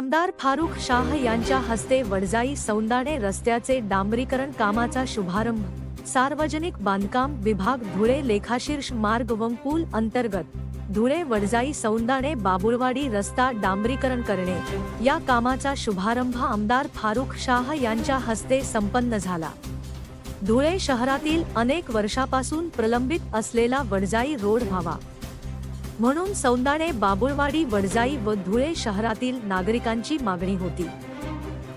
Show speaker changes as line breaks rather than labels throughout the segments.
आमदार फारुख शाह यांच्या हस्ते वडजाई सौंदाणे रस्त्याचे डांबरीकरण कामाचा शुभारंभ. सार्वजनिक बांधकाम विभाग धुळे लेखाशीर्ष मार्ग व पूल अंतर्गत धुळे वडजाई सौंदाणे बाबुळवाडी रस्ता डांबरीकरण करणे. या कामाचा शुभारंभ आमदार फारुख शाह यांच्या हस्ते संपन्न झाला. धुळे शहरातील अनेक वर्षापासून प्रलंबित असलेला वडजाई रोड व्हावा. म्हणून सौंदाणे बाबुळवाडी वडजाई व धुळे शहरातील नागरिकांची मागणी होती.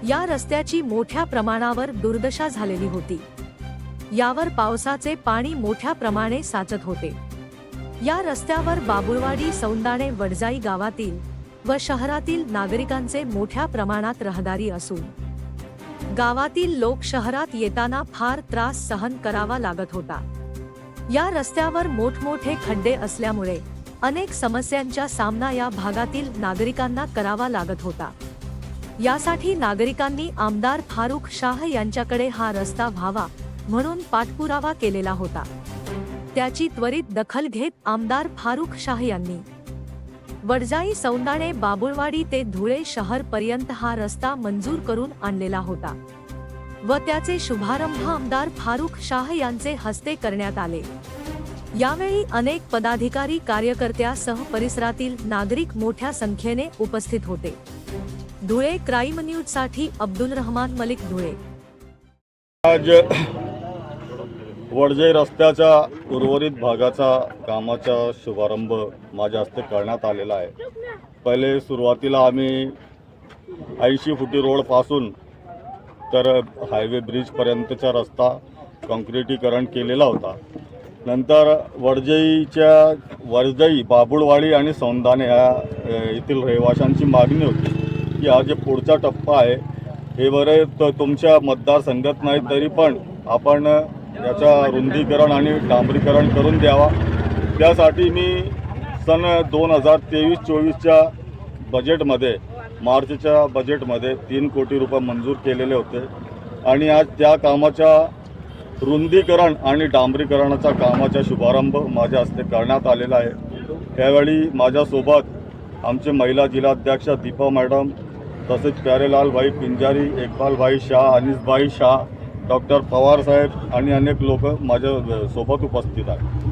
या रस्त्याची मोठ्या प्रमाणावर दुर्दशा झालेली होती. यावर पावसाचे पाणी मोठ्या प्रमाणे साचत होते. या रस्त्यावर बाबुळवाडी सौंदाणे वडजाई गावातील व शहरातील नागरिकांचे मोठ्या प्रमाणात रहदारी असून गावातील लोक शहरात येताना फार त्रास सहन करावा लागत होता. या रस्त्यावर मोठमोठे खड्डे असल्यामुळे अनेक समस्यांचा सामना या भागातील नागरिकांना करावा लागत होता. यासाठी नागरिकांनी आमदार फारुख शाह यांच्याकडे हा रस्ता व्हावा म्हणून पाठपुरावा केलेला होता. त्याची त्वरित दखल घेत आमदार फारुख शाह यांनी. वडजाई सौंदाणे बाबुळवाडी ते धुळे शहर पर्यंत हा रस्ता मंजूर करून आणलेला होता. व त्याचे शुभारंभ आमदार फारुख शाह यांचे हस्ते करण्यात आले. यावेळी अनेक पदाधिकारी कार्यकर्त्यासह परिसरातील नागरिक मोठ्या संख्येने उपस्थित होते. धुळे क्राईम न्यूजसाठी अब्दुल रहमान मलिक धुळे.
आज वडजे रस्त्याच्या उर्वरित भागाचा कामाचा शुभारंभ माझ्या हस्ते करण्यात आलेला आहे. पहिले सुरुवातीला आम्ही ऐंशी फुटी रोडपासून तर हायवे ब्रिजपर्यंतचा रस्ता कॉन्क्रिटीकरण केलेला होता. नंतर वर्जईच्या वर्जई बाबुळवाडी आणि सौंदाने ह्या येथील रहिवाशांची मागणी होती की हा जे पुढचा टप्पा आहे हे बरे त तुमच्या मतदारसंघात नाही तरी पण आपण याचा रुंदीकरण आणि डांबरीकरण करून द्यावा. त्यासाठी मी सन दोन हजार तेवीस चोवीसच्या बजेटमध्ये मार्चच्या बजेटमध्ये तीन कोटी रुपये मंजूर केलेले होते. आणि आज त्या कामाच्या रुंदीकरण आणि डांबरीकरणाचा कामाचा शुभारंभ माझ्या हस्ते करण्यात आलेला आहे. त्यावेळी माझ्यासोबत आमचे महिला जिल्हाध्यक्ष दीपा मॅडम तसेच प्यारेलाल भाई पिंजारी इकबाल भाई शाह अनिसभाई शाह डॉक्टर पवार साहेब आणि अनेक लोक माझ्या सोबत उपस्थित आहेत.